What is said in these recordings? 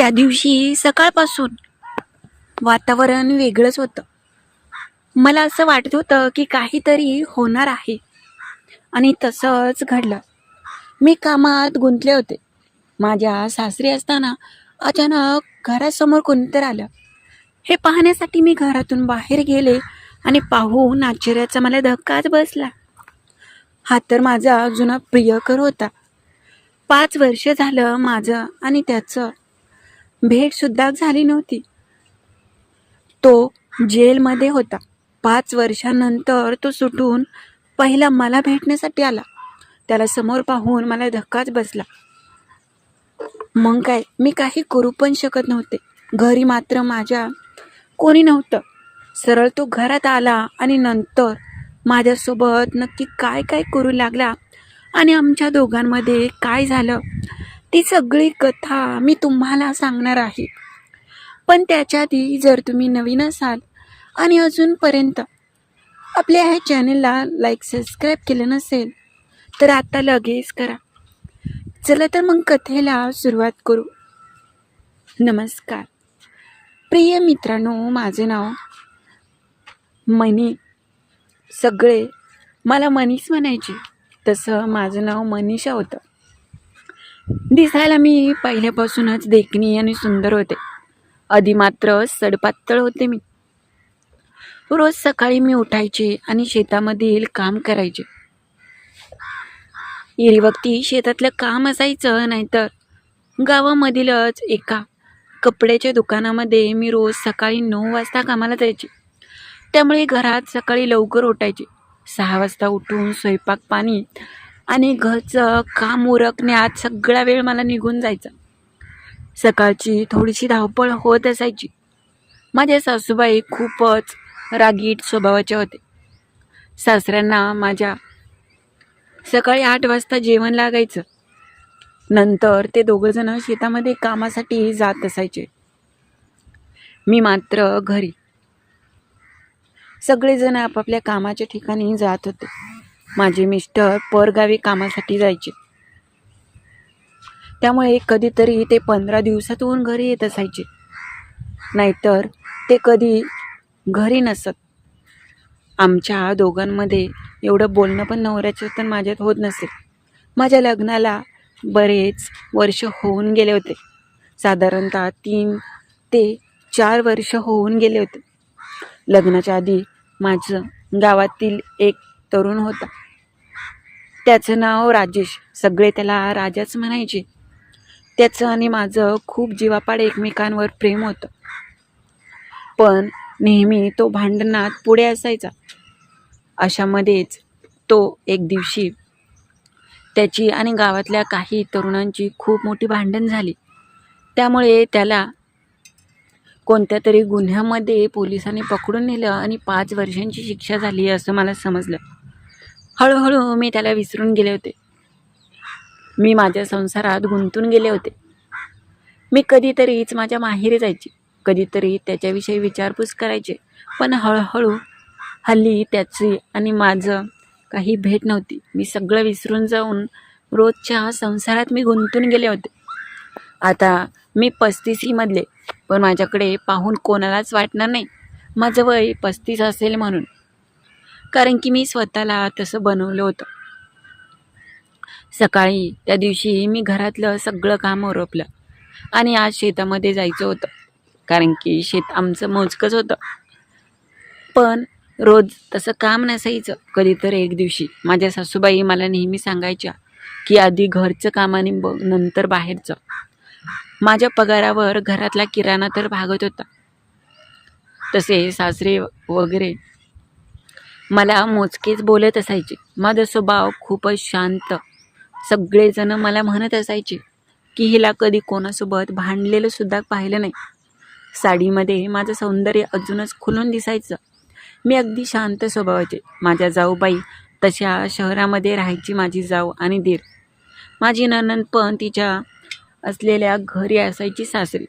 त्या दिवशी सकाळपासून वातावरण वेगळंच होतं. मला असं वाटत होतं की काहीतरी होणार आहे. आणि तसंच घडलं. मी कामात गुंतले होते. माझ्या सासरी असताना अचानक घरासमोर कोणीतरी आलं. हे पाहण्यासाठी मी घरातून बाहेर गेले आणि पाहून आश्चर्याचा मला धक्काच बसला. हा तर माझा जुना प्रियकर होता. पाच वर्ष झालं माझं आणि त्याचं. भेटसुद्धा झाली नव्हती. तो जेलमध्ये होता. पाच वर्षानंतर तो सुटून पहिला मला भेटण्यासाठी आला. त्याला समोर पाहून मला धक्काच बसला. मग काय मी काही करू पण शकत नव्हते. घरी मात्र माझ्या कोणी नव्हतं. सरळ तो घरात आला आणि नंतर माझ्यासोबत नक्की काय काय करू लागला आणि आमच्या दोघांमध्ये काय झालं ती सगळी कथा मी तुम्हाला सांगणार आहे. पण त्याच्या आधी जर तुम्ही नवीन असाल आणि अजूनपर्यंत आपल्या ह्या चॅनलला लाईक सबस्क्राईब केलं नसेल तर आता लगेच करा. चला तर मग कथेला सुरुवात करू. नमस्कार. प्रिय मित्रांनो माझे नाव मनी. सगळे मला मनीष म्हणायचे. तसं माझं नाव मनीषा होतं. दिसायला मी पहिल्यापासूनच देखणी आणि सुंदर होते. आधी मात्र सडपातळ होते मी. रोज सकाळी मी उठायचे आणि शेतामधील काम करायचे. इरीवक्ती शेतातलं काम असायचं नाहीतर गावामधीलच एका कपड्याच्या दुकानामध्ये मी रोज सकाळी नऊ वाजता कामाला जायचे. त्यामुळे घरात सकाळी लवकर उठायचे. सहा वाजता उठून स्वयंपाक पाणी आणि घरचं काम उरकण्यात सगळा वेळ मला निघून जायचा. सकाळची थोडीशी धावपळ होत असायची. माझ्या सासूबाई खूपच रागीट स्वभावाचे होते. सासऱ्यांना माझ्या सकाळी आठ वाजता जेवण लागायचं. नंतर ते दोघंजणं शेतामध्ये कामासाठी जात असायचे. मी मात्र घरी. सगळेजण आपापल्या कामाच्या ठिकाणी जात होते. माझे मिस्टर परगावी कामासाठी जायचे. त्यामुळे कधीतरी ते पंधरा दिवसातून घरी येत असायचे. नाहीतर ते कधी घरी नसत. आमच्या दोघांमध्ये एवढं बोलणं पण नवऱ्याचं तर माझ्यात होत नसेल माझ्या लग्नाला बरेच वर्ष होऊन गेले होते. साधारणतः तीन ते चार वर्ष होऊन गेले होते. लग्नाच्या आधी माझं गावातील एक तरुण होता. त्याचं नाव राजेश. सगळे त्याला राजाच म्हणायचे. त्याचं आणि माझं खूप जीवापाड एकमेकांवर प्रेम होतं. पण नेहमी तो भांडणात पुढे असायचा. अशामध्येच तो एक दिवशी त्याची आणि गावातल्या काही तरुणांची खूप मोठी भांडण झाली. त्यामुळे त्याला कोणत्या तरी गुन्ह्यामध्ये पोलिसांनी पकडून नेलं आणि पाच वर्षांची शिक्षा झाली असं मला समजलं. हळूहळू मी त्याला विसरून गेले होते. मी माझ्या संसारात गुंतून गेले होते. मी कधीतरीच माझ्या माहेरी जायची कधीतरी त्याच्याविषयी विचारपूस करायचे पण हळूहळू हल्ली त्याची आणि माझं काही भेट नव्हती. मी सगळं विसरून जाऊन रोजच्या संसारात मी गुंतून गेले होते. आता मी पस्तीसीमधले पण माझ्याकडे पाहून कोणालाच वाटणार नाही. माझं वय पस्तीस असेल म्हणून. कारण की मी स्वतःला तसं बनवलं होतं. सकाळी त्या दिवशी मी घरातलं सगळं काम ओरपलं आणि आज शेतामध्ये जायचं होतं. कारण की शेत आमचं मोजकंच होतं. पण रोज तसं काम नसायचं. कधीतरी एक दिवशी माझ्या सासूबाई मला नेहमी सांगायच्या की आधी घरचं काम आणि ब नंतर बाहेरचं. माझ्या पगारावर घरातला किराणा तर भागत होता. तसे सासरे वगैरे मला मोजकेच बोलत असायचे. माझा स्वभाव खूपच शांत. सगळेजण मला म्हणत असायचे की हिला कधी कोणासोबत भांडलेलं सुद्धा पाहिलं नाही. साडीमध्ये माझं सौंदर्य अजूनच खुलून दिसायचं. मी अगदी शांत स्वभावाचे. माझ्या जाऊबाई तशा शहरामध्ये राहायची माझी जाऊ आणि दीर. माझी ननंद पण तिच्या असलेल्या घरी असायची सासरी.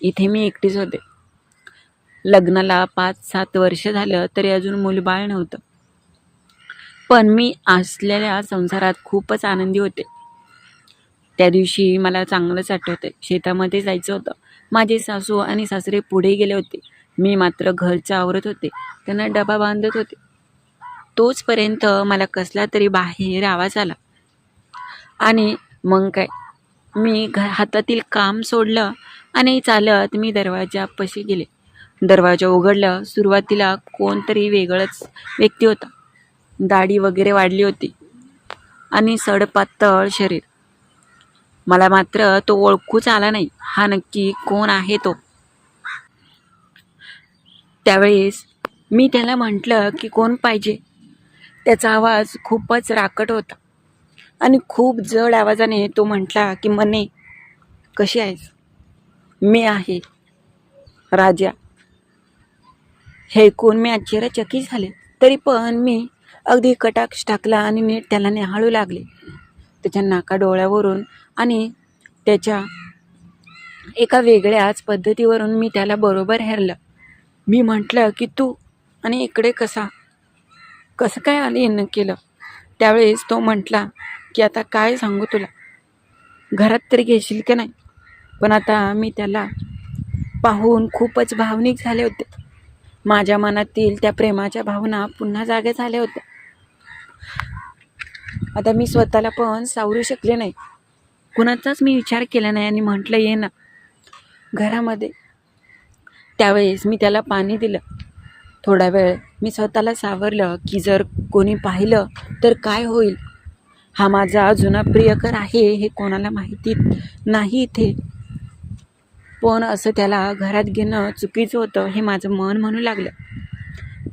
इथे मी एकटीच होते. लग्नाला पाच सात वर्ष झालं तरी अजून मूलबाळ नव्हतं. पण मी असलेल्या संसारात खूपच आनंदी होते. त्या दिवशी मला चांगलंच आठवतं शेतामध्ये जायचं होतं. माझे सासू आणि सासरे पुढे गेले होते. मी मात्र घरचं आवरत होते. त्यांना डबा बांधत होते. तोचपर्यंत मला कसला तरी बाहेर आवाज आला. आणि मग काय? मी घ हातातील काम सोडलं आणि चालत मी दरवाजापाशी गेले. दरवाजा उघडला सुरुवातीला कोणतरी वेगळंच व्यक्ती होता. दाढी वगैरे वाढली होती आणि सडपातळ शरीर. मला मात्र तो ओळखूच आला नाही. हा नक्की कोण आहे तो? त्यावेळेस मी त्याला म्हटलं की कोण पाहिजे? त्याचा आवाज खूपच राकट होता आणि खूप जड आवाजाने तो म्हटला की मने कशी आहेस? मी आहे. राजा. हे ऐकून मी आश्चर्यचकित झाले. तरी पण मी अगदी कटाक्ष टाकला आणि नीट त्याला निहाळू लागले. त्याच्या नाका डोळ्यावरून आणि त्याच्या एका वेगळ्याच पद्धतीवरून मी त्याला बरोबर हेरलं. मी म्हटलं की तू आणि इकडे कसा? कसं काय आली येणं केलं? त्यावेळेस तो म्हटला की आता काय सांगू तुला? घरात तरी घेशील की नाही? पण आता मी त्याला पाहून खूपच भावनिक झाले होते. माझ्या मनातील त्या प्रेमाच्या भावना पुन्हा जाग्या झाल्या होत्या. आता मी स्वतःला पण सावरू शकले नाही. कुणाचाच मी विचार केला नाही आणि म्हटलं ये ना घरामध्ये. त्यावेळेस मी त्याला पाणी दिलं. थोडा वेळ मी स्वतःला सावरलं की जर कोणी पाहिलं तर काय होईल? हा माझा जुना प्रियकर आहे हे कोणाला माहिती नाही इथे. पण असं त्याला घरात घेणं चुकीचं होतं हे माझं मन म्हणू लागलं.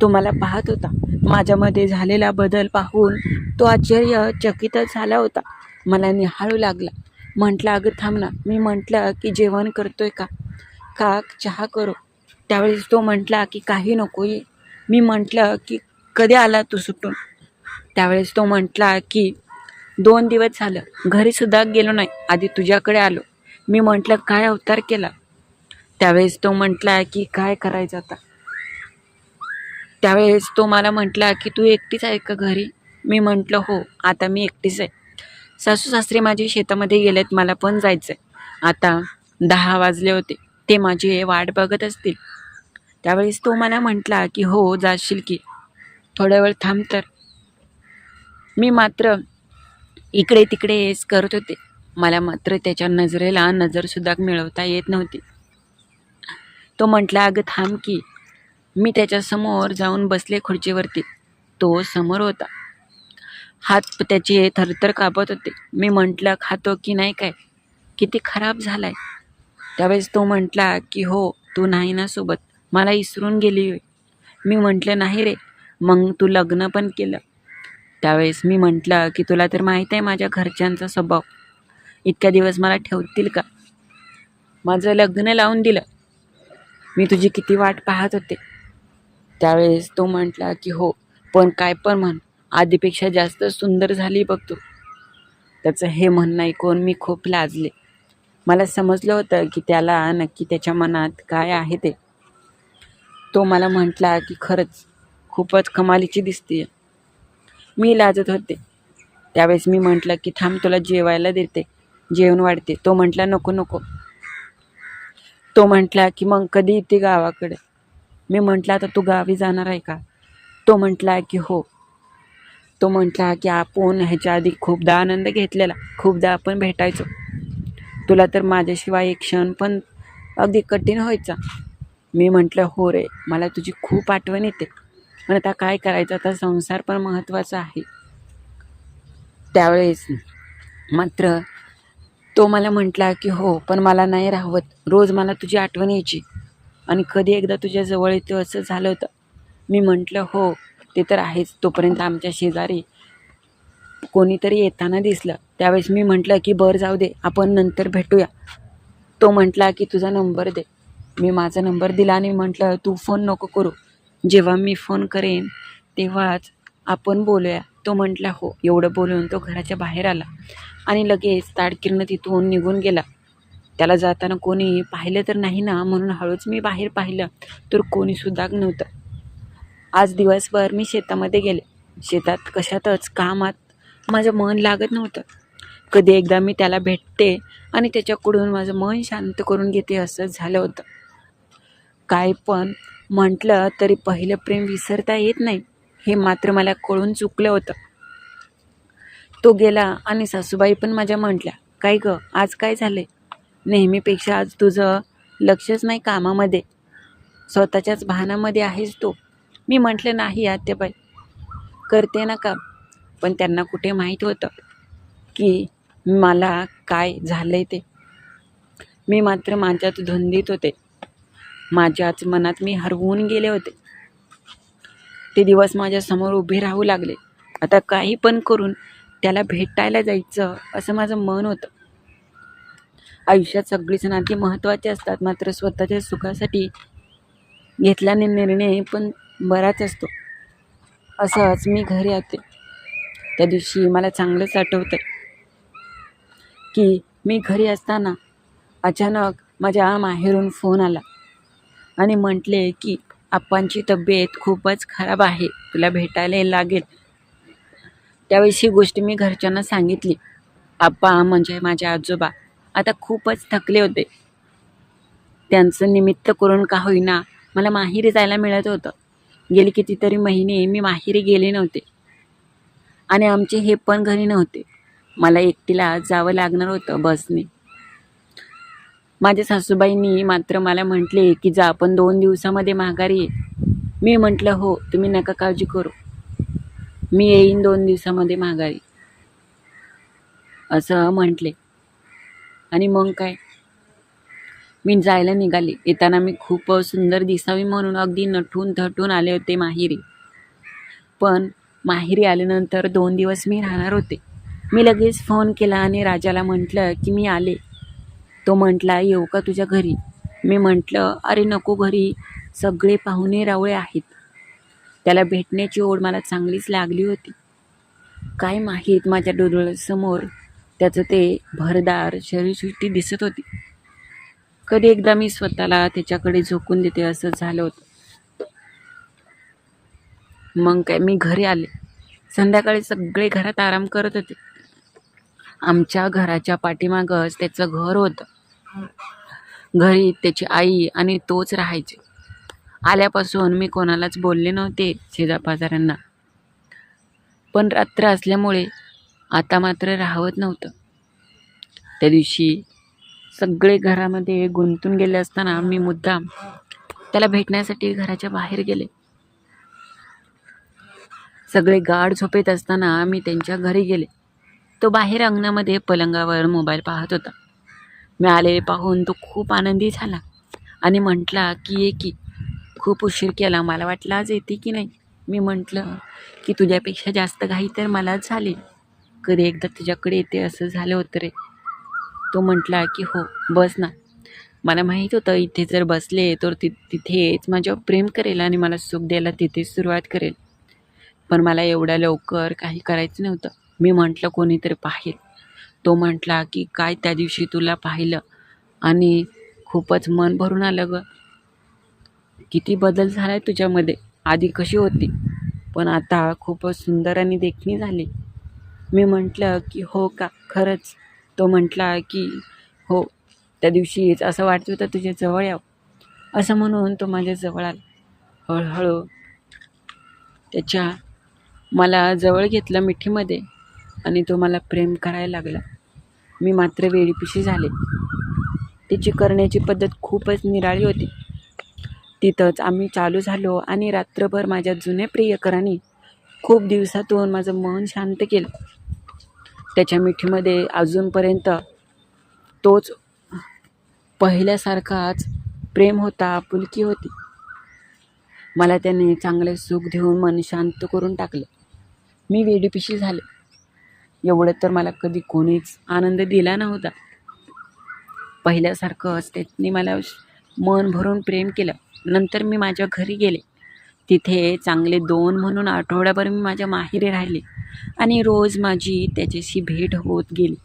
तो मला पाहत होता. माझ्यामध्ये झालेला बदल पाहून तो आश्चर्य चकितच झाला होता. मला निहाळू लागला. म्हटलं अगं थांब ना. मी म्हटलं की जेवण करतोय का? का चहा करू? त्यावेळेस तो म्हटला की काही नको ये. मी म्हटलं की कधी आला तू सुटून? त्यावेळेस तो म्हटला की दोन दिवस झालं. घरीसुद्धा गेलो नाही. आधी तुझ्याकडे आलो. मी म्हटलं काय अवतार केला? त्यावेळेस तो म्हटला की काय करायचं आता? त्यावेळेस तो मला म्हटला की तू एकटीच आहे का घरी? मी म्हटलं हो आता मी एकटीच आहे. सासू सासरे माझे शेतामध्ये गेलेत मला पण जायचं आहे आता दहा वाजले होते ते माझी वाट बघत असतील. त्यावेळेस तो मला म्हटला की हो जाशील की. थोड्या वेळ थांब तर. मी मात्र इकडे तिकडे येस करत होते. मला मात्र त्याच्या नजरेला नजरसुद्धा मिळवता येत नव्हती. तो म्हटला अगं थांब की. मी त्याच्यासमोर जाऊन बसले खुर्चीवरती. तो समोर होता. हात त्याचे थरथर कापत होते. मी म्हटलं खातो की नाही काय? किती खराब झालाय. त्यावेळेस तो म्हटला की हो तू नाही ना सोबत. मला इसरून गेली होय. मी म्हटलं नाही रे. मग तू लग्न पण केलं. त्यावेळेस मी म्हटलं की तुला तर माहीत आहे माझ्या घरच्यांचा स्वभाव. इतक्या दिवस मला ठेवतील का? माझं लग्न लावून दिलं. मी तुझी किती वाट पाहत होते. त्यावेळेस तो म्हटला की हो पण काय पण म्हण आधीपेक्षा जास्त सुंदर झाली बघ तू. त्याचं हे म्हणणं ऐकून मी खूप लाजले. मला समजलं होतं की त्याला नक्की त्याच्या मनात काय आहे ते. तो मला म्हटला की खरंच खूपच कमालीची दिसते मी लाजत होते. त्यावेळेस मी म्हटलं की थांब तुला जेवायला देते. जेवण वाढते. तो म्हटला नको नको. तो म्हटला की मग कधी येते गावाकडे? मी म्हटलं आता तू गावी जाणार आहे का? तो म्हटला की हो. तो म्हटला की आपण ह्याच्या आधी खूपदा आनंद घेतलेला. खूपदा आपण भेटायचो. तुला तर माझ्याशिवाय एक क्षण पण अगदी कठीण व्हायचा. मी म्हटलं हो रे मला तुझी खूप आठवण येते. पण आता काय करायचं? आता संसार पण महत्त्वाचा आहे. त्यावेळेस मात्र तो मला म्हटला की हो पण मला नाही राहवत. रोज मला तुझी आठवण यायची. आणि कधी एकदा तुझ्या जवळ येतो असं झालं होतं. मी म्हटलं हो ते तर आहेच. तोपर्यंत आमच्या शेजारी कोणीतरी येताना दिसलं. त्यावेळेस मी म्हटलं की बरं जाऊ दे. आपण नंतर भेटूया. तो म्हटला की तुझा नंबर दे. मी माझा नंबर दिला आणि म्हटलं तू फोन नको करू. जेव्हा मी फोन करेन तेव्हाच आपण बोलूया. तो म्हटला हो. एवढं बोलून तो घराच्या बाहेर आला आणि लगेच ताडकिरणं तिथून निघून गेला. त्याला जाताना कोणी पाहिलं तर नाही ना? म्हणून हळूच मी बाहेर पाहिलं तर कोणीसुद्धा नव्हतं. आज दिवसभर मी शेतामध्ये गेले. शेतात कशातच कामात माझं मन लागत नव्हतं. कधी एकदा मी त्याला भेटते आणि त्याच्याकडून माझं मन शांत करून घेते असं झालं होतं. काय पण म्हटलं तरी पहिलं प्रेम विसरता येत नाही. हे मात्र मला कळून चुकलं होतं. तो गेला आणि सासूबाई पण माझ्या म्हटल्या काय ग आज काय झाले नेहमीपेक्षा आज तुझं लक्षच नाही कामामध्ये. स्वतःच्याच भानामध्ये आहेस तो. मी म्हटलं नाही आत्याबाई करते ना काम. पण त्यांना कुठे माहीत होतं की मला काय झालं आहे ते. मी मात्र माझ्यात धुंदीत होते. माझ्याच मनात मी हरवून गेले होते. ते दिवस माझ्यासमोर उभे राहू लागले. आता काही पण करून त्याला भेटायला जायचं असं माझं मन होतं. आयुष्यात सगळीच नाती महत्त्वाची असतात मात्र स्वतःच्या सुखासाठी घेतल्याने निर्णय पण बराच असतो. असंच मी घरी आते. त्या दिवशी मला चांगलंच आठवतं की मी घरी असताना अचानक माझ्या माहेरून फोन आला आणि म्हटले की आप्पांची तब्येत खूपच खराब आहे. तुला भेटायला लागेल. त्यावेळेस ही गोष्ट मी घरच्यांना सांगितली. आप्पा म्हणजे माझे आजोबा आता खूपच थकले होते. त्यांचं निमित्त करून का होईना मला माहेरी जायला मिळत होतं. गेले कितीतरी महिने मी माहेरी गेले नव्हते. आणि आमचे हे पण घरी नव्हते. मला एकटीला जावं लागणार होतं बसने. माझ्या सासूबाईंनी मात्र मला म्हटले की जा आपण दोन दिवसामध्ये माघारी ये. मी म्हटलं हो तुम्ही नका काळजी करू. मी येईन दोन दिवसामध्ये माघारी. असं म्हटले. आणि मग काय? मी जायला निघाले. येताना मी खूप सुंदर दिसावी म्हणून अगदी नटून थटून आले होते माहेरी. पण माहेरी आल्यानंतर दोन दिवस मी राहणार होते. मी लगेच फोन केला आणि राजाला म्हटलं की मी आले. तो म्हटला येऊ का तुझ्या घरी? मी म्हटलं अरे नको घरी सगळे पाहुणे रावळे आहेत. त्याला भेटण्याची ओढ मला चांगलीच लागली होती. काय माहीत माझ्या डोळ्यासमोर त्याचं ते भरदार शरीरसृष्टी दिसत होती. कधी एकदा मी स्वतःला त्याच्याकडे झोकून देते असं झालं होतं. मग काय मी घरी आले. संध्याकाळी सगळे घरात आराम करत होते. आमच्या घराच्या पाठीमागच त्याचं घर होतं. घरी त्याची आई आणि तोच राहायचे. आल्यापासून मी कोणालाच बोलले नव्हते शेजापाजाऱ्यांना पण रात्र असल्यामुळे आता मात्र राहवत नव्हतं. त्या दिवशी सगळे घरामध्ये गुंतून गेले असताना मी मुद्दाम त्याला भेटण्यासाठी घराच्या बाहेर गेले. सगळे गाढ झोपेत असताना मी त्यांच्या घरी गेले. तो बाहेर अंगणामध्ये पलंगावर मोबाईल पाहत होता. मिळालेले पाहून तो खूप आनंदी झाला. आणि म्हटला की ये की खूप उशीर केला. मला वाटलं आज येते की नाही. मी म्हटलं की तुझ्यापेक्षा जास्त घाई तर मला झाली. कधी एकदा तुझ्याकडे येते असं झालं होतं रे. तो म्हटला की हो बस ना. मला माहीत होतं इथे जर बसले तर ति तिथेच माझ्यावर प्रेम करेल आणि मला सुख द्यायला तिथेच सुरुवात करेल. पण मला एवढ्या लवकर काही करायचं नव्हतं. मी म्हटलं कोणीतरी पाहेल. तो म्हटला की काय त्या दिवशी तुला पाहिलं? आणि खूपच मन भरून आलं गं. किती बदल झाला आहे तुझ्यामध्ये? आधी कशी होती? पण आता खूपच सुंदर आणि देखणी झाली. मी म्हटलं की हो का? खरंच. तो म्हटला की हो त्या दिवशीच असं वाटत होतं तुझ्या जवळ यावं. असं म्हणून तो माझ्या जवळ आला. हळूहळू त्याच्या मला जवळ घेतलं मिठीमध्ये. आणि तो मला प्रेम करायला लागला. मी मात्र वेळीपिशी झाले. तिची करण्याची पद्धत खूपच निराळी होती. तिथंच आम्ही चालू झालो आणि रात्रभर माझ्या जुन्या प्रियकरांनी खूप दिवसातून माझं मन शांत केलं. त्याच्या मिठीमध्ये अजूनपर्यंत तोच पहिल्यासारखाच प्रेम होता आपुलकी होती. मला त्याने चांगले सुख देऊन मन शांत करून टाकलं. मी वेडीपिशी झाले. एवढं तर मला कधी कोणीच आनंद दिला नव्हता. पहिल्यासारखं त्यांनी मला मन भरून प्रेम केलं. नंतर मी माझ्या घरी गेले. तिथे चांगले दोन म्हणून आठवड्याभर मी माझ्या माहेरी राहिले आणि रोज माझी त्याच्याशी भेट होत गेली.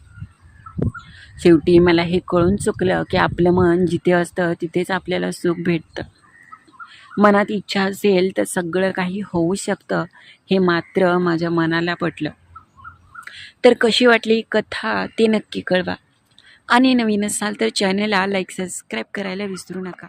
शेवटी मला हे कळून चुकलं की आपलं मन जिथे असतं तिथेच आपल्याला सुख भेटतं. मनात इच्छा असेल तर सगळं काही होऊ शकतं हे मात्र माझ्या मनाला पटलं. तर कशी वाटली कथा ते नक्की कळवा. आणि नवीन असाल तर चॅनलला लाईक सबस्क्राईब करायला विसरू नका.